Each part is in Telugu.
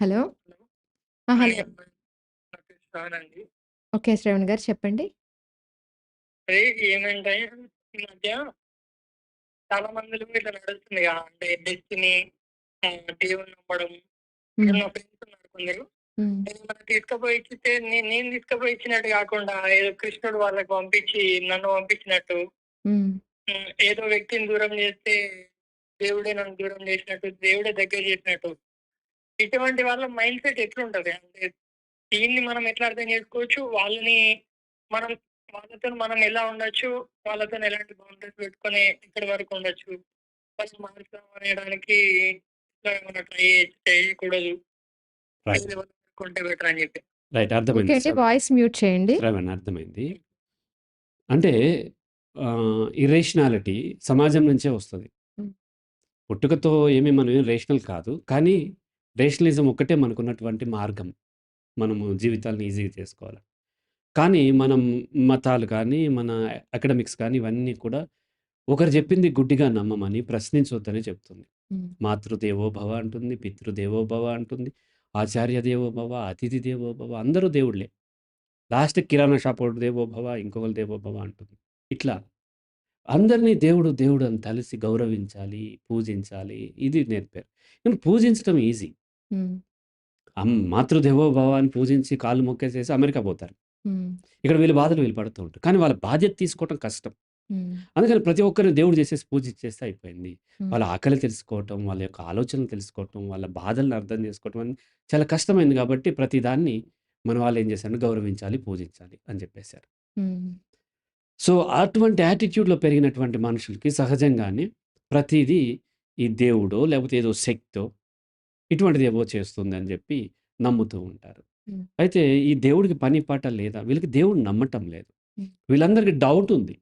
హలో? హలో. అండి. ఓకే. శ్రవణ్ గారు చెప్పండి. అదే ఏమంటే ఈ మధ్య చాలా మందిలో ఇట్లా నడుస్తుంది కదా! అంటే డెస్టినీ ఆహ్, దేవుడిని నమ్మడం. ఇక్కడ హ్మ్. నా ఫ్రెండ్స్ ఉన్నారు కొందరు. ఏమన్నా తీసుకుపోయి ఇచ్చితే నేను తీసుకుపోయి ఇచ్చినట్టు కాకుండా ఏదో కృష్ణుడు వాళ్ళకి పంపించి నన్ను పంపించినట్టు. ఏదో వ్యక్తిని దూరం చేస్తే దేవుడే నన్ను దూరం చేసినట్టు, దేవుడే దగ్గర చేసినట్టు. ఇటువంటి వాళ్ళ మైండ్ సెట్ ఎట్లుంటది? అంటే దీన్ని మనం ఎట్లా అర్థం చేసుకోవచ్చు? వాళ్ళని మనం వాళ్ళతోని మనం ఎలా ఉండొచ్చు? వాళ్ళతోని ఎలాంటి బౌండరీస్ పెట్టుకొని ఎక్కడి వరకు ఉండొచ్చు? వాళ్ళని మారుద్దాం అనేయడానికి ట్రై చేయకూడదు. బెటర్ అని చెప్పి. రైట్. అర్థమైంది. వాయిస్ మ్యూట్ చేయండి. అర్థమైంది. అంటే ఇరేషనాలిటీ సమాజం నుంచే వస్తది. పుట్టుకతో ఏమి మనం ఏం రేషనల్ కాదు. కానీ రేషనలిజం ఒక్కటే మనకున్నటువంటి మార్గం. మనము జీవితాలను ఈజీగా చేసుకోవాలి. కానీ మనం మతాలు కానీ, మన అకాడమిక్స్ కానీ ఇవన్నీ కూడా ఒకరు చెప్పింది గుడ్డిగా నమ్మమని, ప్రశ్నించొద్దని చెప్తుంది. మాతృదేవో భవ అంటుంది, పితృదేవో భవ అంటుంది, ఆచార్య దేవో భవ, అతిథి దేవో భవ అందరూ దేవుళ్ళే. లాస్ట్‌కి కిరాణా షాపోడు దేవో భవ, ఇంకొకళ్ళు దేవో భవ అంటుంది. ఇట్లా అందరిని దేవుడు, దేవుడు అని తలిసి గౌరవించాలి, పూజించాలి ఇది నేర్పారు. కానీ పూజించడం ఈజీ. హ్మ్. అమ్ మాతృదేవో భవ అని పూజించి కాళ్ళు మొక్కేసేసి అమెరికా పోతారు. హ్మ్. ఇక్కడ వీళ్ళ బాధలు వీళ్ళు పడుతూ ఉంటారు. కానీ వాళ్ళ బాధ్యత తీసుకోవటం కష్టం. హ్మ్. అందుకని ప్రతి ఒక్కరిని దేవుడు చేసేసి పూజించేస్తే అయిపోయింది. హ్మ్. వాళ్ళ ఆకలి తెలుసుకోవటం, వాళ్ళ యొక్క ఆలోచనలు తెలుసుకోవటం, వాళ్ళ బాధలను అర్థం చేసుకోవటం అని చాలా కష్టమైంది కాబట్టి ప్రతి దాన్ని మన వాళ్ళు ఏం చేశారంటే గౌరవించాలి, పూజించాలి అని చెప్పేశారు. హ్మ్. సో, అటువంటి యాటిట్యూడ్‌లో పెరిగినటువంటి మనుషులకి సహజంగానే ప్రతీదీ ఈ దేవుడో, లేకపోతే ఏదో శక్తో ఇటువంటిది ఏవో చేస్తుందని చెప్పి నమ్ముతూ ఉంటారు. అయితే ఈ దేవుడికి పని పాట లేదా? వీళ్ళకి దేవుడిని నమ్మటం లేదు. వీళ్ళందరికీ డౌట్ ఉంది.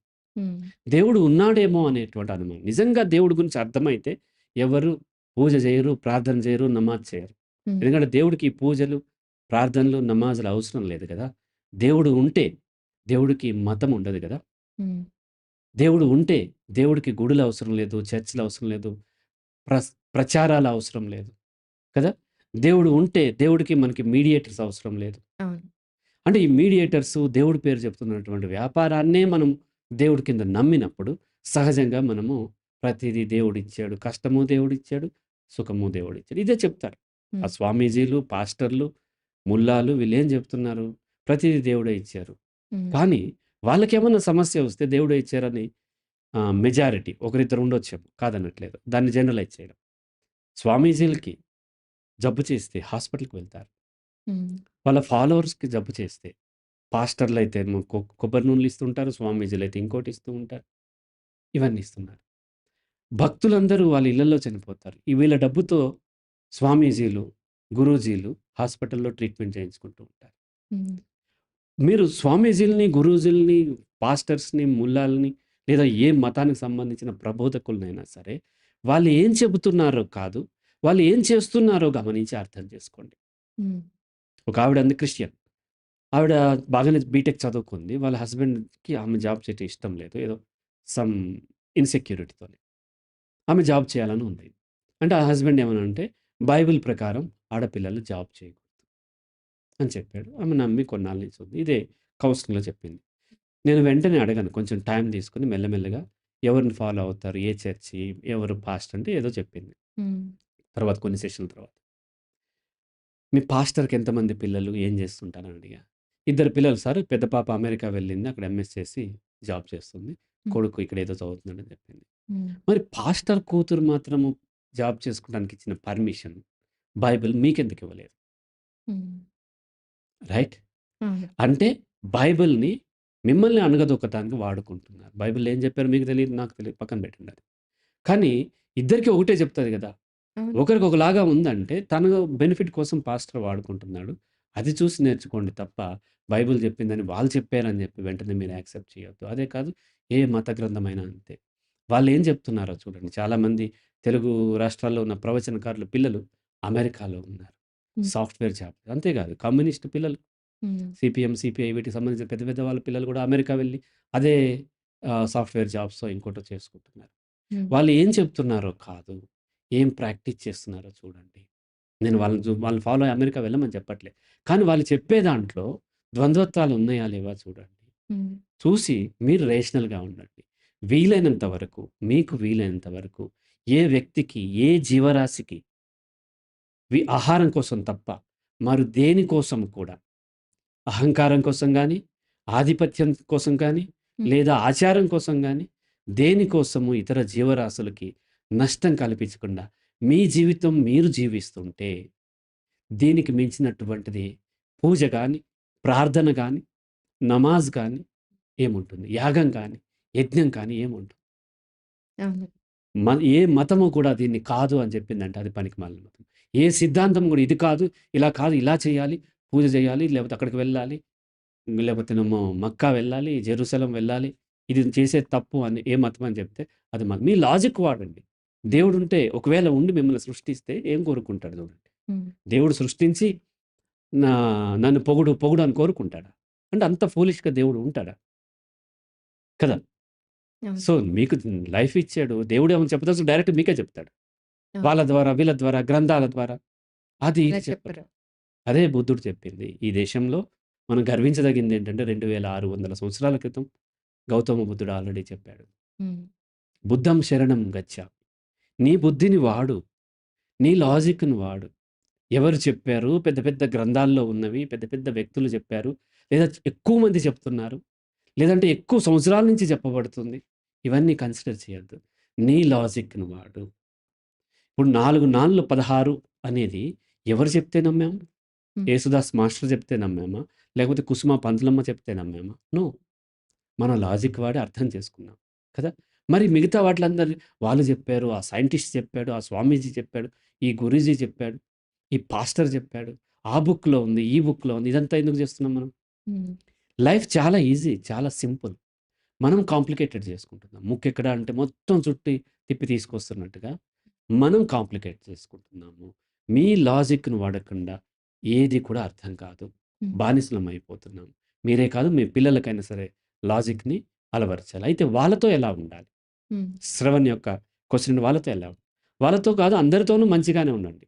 దేవుడు ఉన్నాడేమో అనేటువంటి అనుమానం. నిజంగా దేవుడి గురించి అర్థమైతే ఎవరు పూజ చేయరు, ప్రార్థన చేయరు, నమాజ్ చేయరు. ఎందుకంటే దేవుడికి పూజలు, ప్రార్థనలు, నమాజులు అవసరం లేదు కదా! దేవుడు ఉంటే దేవుడికి మతం ఉండదు కదా! దేవుడు ఉంటే దేవుడికి గుడులు అవసరం లేదు, చర్చిలు అవసరం లేదు, ప్రస్ ప్రచారాలు అవసరం లేదు. కదా! దేవుడు ఉంటే దేవుడికి మనకి మీడియేటర్స్ అవసరం లేదు. అంటే ఈ మీడియేటర్స్ దేవుడి పేరు చెప్తున్నటువంటి వ్యాపారాన్నే మనం దేవుడి కింద నమ్మినప్పుడు సహజంగా మనము ప్రతిదీ దేవుడిచ్చాడు. కష్టము దేవుడిచ్చాడు, సుఖము దేవుడిచ్చాడు. ఇదే చెప్తారు. ఆ. స్వామీజీలు, పాస్టర్లు, ముల్లాలు వీళ్ళేం చెప్తున్నారు? ప్రతిదీ దేవుడే ఇచ్చారు. కానీ వాళ్ళకేమన్నా సమస్య వస్తే దేవుడే ఇచ్చారని మెజారిటీ ఒకరిద్దరు ఉండొచ్చేమో కాదనట్లేదు. దాన్ని జనరలైజ్ చేయడం. స్వామీజీలకి జబ్బు చేస్తే హాస్పిటల్‌కి వెళ్తారు. వాళ్ళ ఫాలోవర్స్‌కి జబ్బు చేస్తే పాస్టర్‌లయితేమో కొ కొబ్బరి నూనెలు ఇస్తుంటారు. స్వామీజీలైతే ఇంకోటి ఇస్తూ ఉంటారు. ఇవన్నీ ఇస్తున్నారు. భక్తులందరూ వాళ్ళ ఇళ్ళల్లో చనిపోతారు. ఈ వీళ్ళ డబ్బుతో స్వామీజీలు, గురూజీలు హాస్పిటల్‌లో ట్రీట్మెంట్ చేయించుకుంటూ ఉంటారు. మీరు స్వామీజీలని, గురూజీలని, పాస్టర్స్‌ని, ముల్లాలని లేదా ఏ మతానికి సంబంధించిన ప్రబోధకులనైనా సరే, వాళ్ళు ఏం చెబుతున్నారో కాదు, వాళ్ళు ఏం చేస్తున్నారో గమనించి అర్థం చేసుకోండి. ఒక ఆవిడ ఉంది క్రిస్టియన్. ఆవిడ బాగానే బీటెక్ చదువుకుంది. వాళ్ళ హస్బెండ్‌కి ఆమె జాబ్ చేయటం ఇష్టం లేదు. ఏదో సమ్ ఇన్‌సెక్యూరిటీతోని. ఆమె జాబ్ చేయాలని ఉంది. అంటే ఆ హస్బెండ్ ఏమనంటే, బైబిల్ ప్రకారం ఆడపిల్లలు జాబ్ చేయకూడదు అని చెప్పాడు. ఆమె నమ్మి కొన్నాళ్ళ నుంచి ఉంది. ఇదే కౌన్సిలింగ్‌లో చెప్పింది. నేను వెంటనే అడగాను కొంచెం టైం తీసుకొని మెల్లమెల్లగా ఎవరిని ఫాలో అవుతారు? ఏ చర్చి? ఎవరు పాస్టర్ అంటే ఏదో చెప్పింది. తర్వాత కొన్ని సెషన్‌ల తర్వాత. మీ పాస్టర్‌కి ఎంతమంది పిల్లలు? ఏం చేస్తుంటారని అడిగా. ఇద్దరు పిల్లలు సార్. పెద్ద పాప అమెరికా వెళ్ళింది. అక్కడ ఎంఎస్ చేసి జాబ్ చేస్తుంది. కొడుకు ఇక్కడ ఏదో చదువుతున్నాడని చెప్పింది. మరి పాస్టర్ కూతురు మాత్రము జాబ్ చేసుకోవడానికి ఇచ్చిన పర్మిషన్ బైబిల్ మీకెందుకు ఇవ్వలేదు? రైట్? అంటే బైబిల్‌ని మిమ్మల్ని అణగదొక్కటానికి వాడుకుంటున్నారు. బైబిల్‌లో ఏం చెప్పారో మీకు తెలీదు, నాకు తెలీదు. పక్కన పెట్టండి అది. కానీ ఇద్దరికీ ఒకటే చెప్తది కదా! అవును. ఒకరికి ఒకలాగా ఉందంటే తన బెనిఫిట్ కోసం పాస్టర్ వాడుకుంటున్నాడు. అది చూసి నేర్చుకోండి తప్ప బైబిల్ చెప్పిందని వాళ్ళు చెప్పారని చెప్పి వెంటనే మీరు యాక్సెప్ట్ చేయొద్దు. అదే కాదు ఏ మత గ్రంథమైనా అంతే. వాళ్ళేం చెప్తున్నారో చూడండి. చాలామంది తెలుగు రాష్ట్రాల్లో ఉన్న ప్రవచనకారుల పిల్లలు అమెరికాలో ఉన్నారు. హ్మ్. Software job. అంతేకాదు కమ్యూనిస్ట్ పిల్లలు హ్మ్. సీపీఎం, సీపీఐ వీటికి సంబంధించిన పెద్ద పెద్ద వాళ్ళ పిల్లలు కూడా అమెరికా వెళ్ళి అదే ఆహ్, సాఫ్ట్‌వేర్ జాబ్సో ఇంకోటో చేసుకుంటున్నారు. హ్మ్. వాళ్ళు ఏం చెప్తున్నారో కాదు, ఏం ప్రాక్టీస్ చేస్తున్నారో చూడండి. నేను వాళ్ళని చు వాళ్ళని ఫాలో అయ్యి అమెరికా వెళ్ళమని చెప్పట్లే. కానీ వాళ్ళు చెప్పే దాంట్లో ద్వంద్వత్వాలు ఉన్నాయా లేవా చూడండి. చూసి మీరు రేషనల్‌గా ఉండండి. వీలైనంత వరకు మీకు వీలైనంత వరకు ఏ వ్యక్తికి, ఏ జీవరాశికి ఆహారం కోసం తప్ప మరి దేని కోసం కూడా అహంకారం కోసం గాని, ఆధిపత్యం కోసం హ్మ్. లేదా ఆచారం కోసం గాని, దేనికోసము ఇతర జీవరాశులకి నష్టం కల్పించకుండా మీ జీవితం మీరు జీవిస్తుంటే దీనికి మించినటువంటిది పూజ గాని, ప్రార్థన గాని, నమాజ్ గాని ఏముంటుంది? యాగం గాని, యజ్ఞం కానీ ఏముంటుంది? ఏ మతము కూడా దీన్ని కాదు అని చెప్పిందంటే అది పనికిమాలిన మతం. ఏ సిద్ధాంతం కూడా ఇది కాదు, ఇలా కాదు, ఇలా చేయాలి, పూజ చేయాలి, లేకపోతే అక్కడికి వెళ్ళాలి, లేకపోతేనేమో మక్కా వెళ్ళాలి, జెరూసలం వెళ్ళాలి, ఇది చేసేది తప్పు అని ఏ మతం అని చెప్తే అది మీ లాజిక్ వాడండి. దేవుడుంటే ఒకవేళ ఉండి మిమ్మల్ని సృష్టిస్తే ఏం కోరుకుంటాడు చూడండి. దేవుడు సృష్టించి నా నన్ను పొగుడు, పొగుడు అని కోరుకుంటాడా? అంటే అంత ఫూలిష్‌గా దేవుడు ఉంటాడా? కదా! సో, మీకు లైఫ్ ఇచ్చాడు. దేవుడు ఏమైనా చెప్పదలుచుకుంటే డైరెక్ట్ మీకే చెప్తాడు. వాళ్ళ ద్వారా, వీళ్ళ ద్వారా, గ్రంథాల ద్వారా. అది. చెప్పరు. అదే బుద్ధుడు చెప్పింది. ఈ దేశంలో మనం గర్వించదగింది ఏంటంటే 2600 సంవత్సరాల క్రితం గౌతమ బుద్ధుడు ఆల్రెడీ చెప్పాడు. బుద్ధం శరణం గచ్ఛామి. నీ బుద్ధిని వాడు. నీ లాజిక్‌ని వాడు. ఎవరు చెప్పారు? పెద్ద పెద్ద గ్రంథాల్లో ఉన్నవి, పెద్ద పెద్ద వ్యక్తులు చెప్పారు. లేదా ఎక్కువ మంది చెప్తున్నారు. లేదంటే ఎక్కువ సంవత్సరాల నుంచి చెప్పబడుతుంది. ఇవన్నీ కన్సిడర్ చేయొద్దు. నీ లాజిక్‌ని వాడు. ఇప్పుడు 4 నాళ్ళు 16 అనేది ఎవరు చెప్తే నమ్మాము? యేసుదాస్ మాస్టర్ చెప్తే నమ్మామా? లేకపోతే కుసుమ పంతులమ్మ చెప్తే నమ్మామా? నో. మన లాజిక్ వాడి అర్థం చేసుకున్నాం. కదా! మరి మిగతా వాటిలందరి వాళ్ళు చెప్పారు, ఆ సైంటిస్ట్ చెప్పాడు, ఆ స్వామీజీ చెప్పాడు, ఈ గురూజీ చెప్పాడు, ఈ పాస్టర్ చెప్పాడు, ఆ బుక్‌లో ఉంది, ఈ బుక్‌లో ఉంది. ఇదంతా ఎందుకు చేస్తున్నాం మనం? లైఫ్ చాలా ఈజీ. చాలా సింపుల్. మనం కాంప్లికేటెడ్ చేసుకుంటున్నాం. ముక్కెక్కడ అంటే మొత్తం చుట్టి తిప్పి తీసుకొస్తున్నట్టుగా మనం కాంప్లికేట్ చేసుకుంటున్నాము. మీ లాజిక్‌ని వాడకుండా ఏది కూడా అర్థం కాదు. బానిసలం అయిపోతున్నాం. మీరే కాదు మీ పిల్లలకైనా సరే లాజిక్‌ని అలవరచాలి. అయితే వాళ్ళతో ఎలా ఉండాలి? శ్రవణ్ యొక్క క్వెషన్ వాళ్ళతో ఉండాలి? వాళ్ళతో కాదు అందరితోనూ మంచిగానే ఉండండి.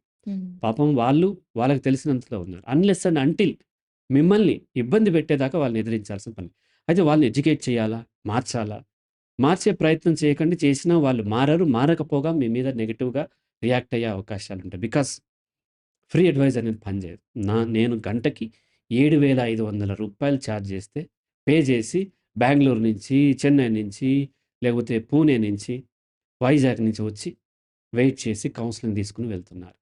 పాపం వాళ్ళు వాళ్ళకి తెలిసినంతలో ఉన్నారు. అన్‌లెస్ అండ్ అంటిల్ మిమ్మల్ని ఇబ్బంది పెట్టేదాకా వాళ్ళని ఎదిరించాల్సిన పని. అయితే వాళ్ళని ఎడ్యుకేట్ చేయాలా? మార్చాలా? మార్చే ప్రయత్నం చేయకండి. చేసినా వాళ్ళు మారరు. మారకపోగా మీ మీద నెగెటివ్‌గా రియాక్ట్ అయ్యే అవకాశాలుంటాయి. బికాస్ ఫ్రీ అడ్వైస్ అనేది పనిచేయదు. నా నేను గంటకి రూ. 7,500 చార్జ్ చేస్తే పే చేసి బెంగుళూరు నుంచి, చెన్నై నుంచి, లేకపోతే పూణే నుంచి, వైజాగ్ నుంచి వచ్చి వెయిట్ చేసి కౌన్సెలింగ్ తీసుకొని వెళ్తున్నారు.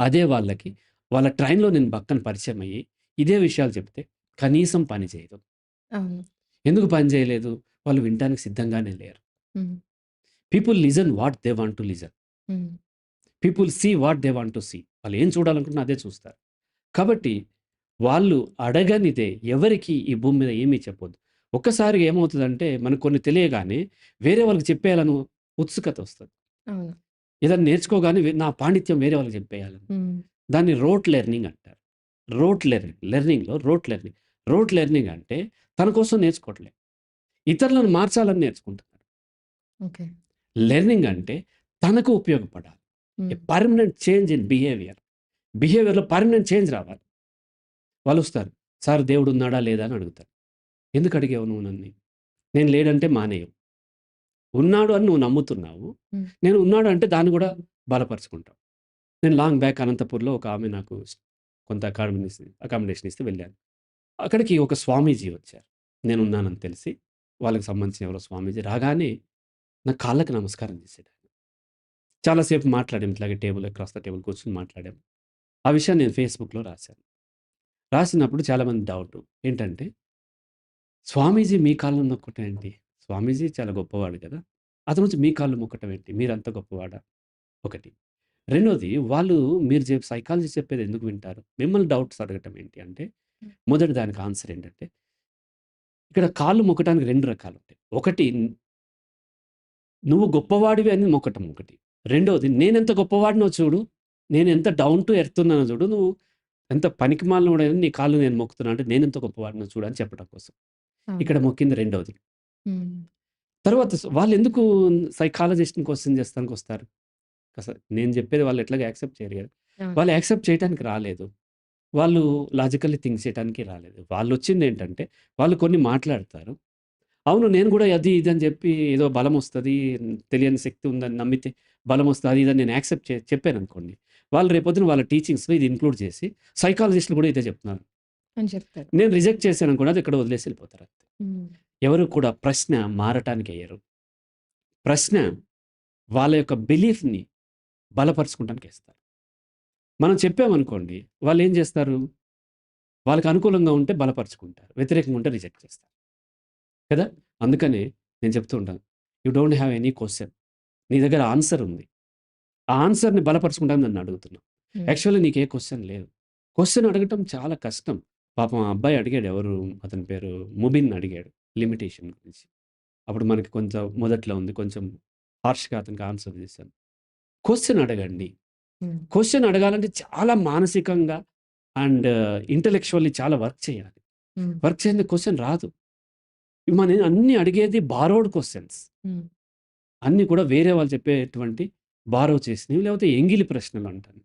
అదే వాళ్ళకి వాళ్ళ ట్రైన్‌లో నేను పక్కన పరిచయం అయ్యి ఇదే విషయాలు చెప్తే కనీసం పని చేయదు. ఎందుకు పని చేయలేదు? వాళ్ళు వినటానికి సిద్ధంగానే లేరు. People listen what they want to listen. People see what they want to see. వాళ్ళు ఏం చూడాలనుకుంటున్నా అదే చూస్తారు. కాబట్టి వాళ్ళు అడగనిదే ఎవరికీ ఈ భూమి మీద ఏమీ చెప్పొద్దు. ఒక్కసారి ఏమవుతదంటే మనకు కొన్ని తెలియగానే వేరే వాళ్ళకి చెప్పేయాలని ఉత్సుకత వస్తది. ఏదైనా నేర్చుకోగానే నా పాండిత్యం వేరే వాళ్ళకి చెప్పేయాలని. దాన్ని రోట్ లెర్నింగ్ అంటారు. Rote learning. లెర్నింగ్‌లో rote learning. Rote learning అంటే తన కోసం నేర్చుకోవట్లే. ఇతరులను మార్చాలని నేర్చుకుంటున్నాడు. ఓకే. లెర్నింగ్ అంటే తనకు ఉపయోగపడాలి. Permanent change in behaviour. బిహేవియర్‌లో permanent change రావాలి. వాళ్ళొస్తారు. సార్ దేవుడు ఉన్నాడా? లేదా? అని అడుగుతారు. ఎందుకు అడిగావు నువ్వు నన్ని? నేను లేడంటే మానేయవు. ఉన్నాడు అని నువ్వు నమ్ముతున్నావు. నేను ఉన్నాడు అంటే దాన్ని కూడా బలపరుచుకుంటావు. నేను లాంగ్ బ్యాక్ అనంతపూర్‌లో ఒక ఆమె నాకు కొంత అకామిడేషన్ అకామిడేషన్ ఇస్తే వెళ్ళాను. అక్కడికి ఒక స్వామీజీ వచ్చారు. నేనున్నానని తెలిసి వాళ్ళకి సంబంధించిన ఎవరో స్వామీజీ రాగానే నా కాళ్ళకి నమస్కారం చేసాడు. చాలా సేపు మాట్లాడాం. ఇట్లాగే టేబుల్ అక్రాస్ ద టేబుల్ కూర్చొని మాట్లాడాం. ఆ విషయాన్ని నేను ఫేస్‌బుక్‌లో రాశాను. రాసినప్పుడు చాలామంది డౌట్ ఏంటంటే స్వామీజీ మీ కాళ్ళు మొక్కటం ఏంటి? స్వామీజీ చాలా గొప్పవాడు కదా! అతను వచ్చి మీ కాళ్ళు మొక్కటం ఏంటి? మీరంత గొప్పవాడా? ఒకటి. రెండోది వాళ్ళు మీరు చెప్ సైకాలజీ చెప్పేది ఎందుకు వింటారు? మిమ్మల్ని డౌట్స్ అడగటం ఏంటి అంటే. మొదటి దానికి ఆన్సర్ ఏంటంటే ఇక్కడ కాళ్ళు మొక్కటానికి 2 రకాలుంటాయి. ఒకటి నువ్వు గొప్పవాడివి అని మొక్కటం ఒకటి. రెండోది నేనెంత గొప్పవాడినో చూడు. నేనెంత డౌన్ టు ఎర్త్ ఉన్నానో చూడు. నువ్వు ఎంత పనికిమాలినోడని నీ కాళ్ళు నేను మొక్కుతున్నా అంటే నేనెంత గొప్పవాడినో చూడు అని చెప్పడం కోసం. ఇక్కడ మొక్కింది రెండోది. హ్మ్. తర్వాత స్ వాళ్ళెందుకు సైకాలజిస్ట్‌ని క్వెషన్ చేస్తానికొస్తారు? అసలు నేను చెప్పేది వాళ్ళు ఎట్లాగో యాక్సెప్ట్ చేయరు కదా! వాళ్ళు యాక్సెప్ట్ చేయడానికి రాలేదు. వాళ్ళు లాజికల్లీ థింక్ చేయడానికి రాలేదు. వాళ్ళొచ్చిందేంటంటే, వాళ్ళు కొన్ని మాట్లాడతారు. అవును నేను గూడా అది ఇది అని జెప్పి ఏదో బలమొస్తది, తెలియని శక్తి ఉందని నమ్మితే బలమొస్తది అది ఇది అని నేను యాక్సెప్ట్ చే చెప్పాననుకోండి. వాళ్ళు రేపొద్దున వాళ్ళ టీచింగ్స్‌లో ఇది ఇంక్లూడ్ చేసి సైకాలజిస్టులు గూడా ఇదే చెప్తున్నారు. అని చెప్తారు. నేను రిజెక్ట్ చేశాననుకోండి అది ఇక్కడ వదిలేసి. హ్మ్. ఎవరు కూడా ప్రశ్న మారటానికి ఎయ్యరు. ప్రశ్న వాళ్ళ యొక్క బిలీఫ్‌ని బలపరుచుకుంటానికి ఏస్తారు. మనం చెప్పామనుకోండి వాళ్ళేం జేస్తారు? వాళ్ళకి అనుకూలంగా ఉంటే బలపరుచుకుంటారు. వ్యతిరేకంగా ఉంటే రిజెక్ట్ చేస్తారు. కదా! అందుకనే నేను చెప్తూ ఉంటాను. You don't have any question. నీ దగ్గర ఆన్సర్ ఉంది. ఆ ఆన్సర్‌ని బలపరుచుకుంటానికి నన్ను అడుగుతున్నావు. హ్మ్. యాక్చువల్లీ నీకే క్వెషన్ లేదు. క్వెషన్ అడగటం చాలా కష్టం. పాపం ఆ అబ్బాయి అడిగాడు ఎవరు అతని పేరు ముబిన్ అడిగాడు లిమిటేషన్ గురించి. అప్పుడు మనకి కొంచెం మొదట్లో ఉంది. కొంచెం హార్ష్‌గా అతనికి ఆన్సర్ చేశాను. క్వెషన్ అడగండి. క్వెషన్ అడగాలంటే చాలా మానసికంగా అండ్ ఇంటెలెక్చువల్లీ చాలా వర్క్ చేయాలి. వర్క్ చేయందే క్వెషన్ రాదు. మనం అన్నీ అడిగేది బారోడ్. హ్మ్. అన్నీ కూడా వేరే వాళ్ళు చెప్పేటువంటి బారో చేసినవి లేకపోతే ఎంగిలి ప్రశ్నలు అంటాను.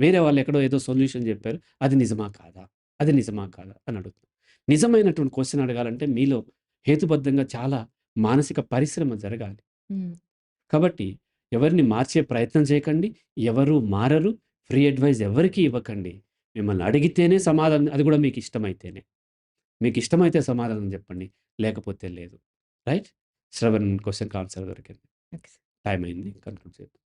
వేరే వాళ్ళు ఎక్కడో ఏదో సొల్యూషన్ చెప్పారు. అది నిజమా కాదా? అది నిజమా కాదా? అని అడుగుతాం. నిజమైనటువంటి క్వెషన్ అడగాలంటే మీలో హేతుబద్ధంగా చాలా మానసిక పరిశ్రమ జరగాలి. కాబట్టి ఎవరిని మార్చే ప్రయత్నం చేయకండి. ఎవరు మారరు. ఫ్రీ అడ్వైస్ ఎవరికీ ఇవ్వకండి. మిమ్మల్ని అడిగితేనే సమాధానం అది కూడా మీకు ఇష్టమైతేనే. మీకు ఇష్టమైతే సమాధానం చెప్పండి. లేకపోతే లేదు. రైట్? శ్రవణ్ క్వెషన్‌కి ఆన్సర్ దొరికింది. టైమ్ అయింది. కన్క్లూడ్ చేద్దాం.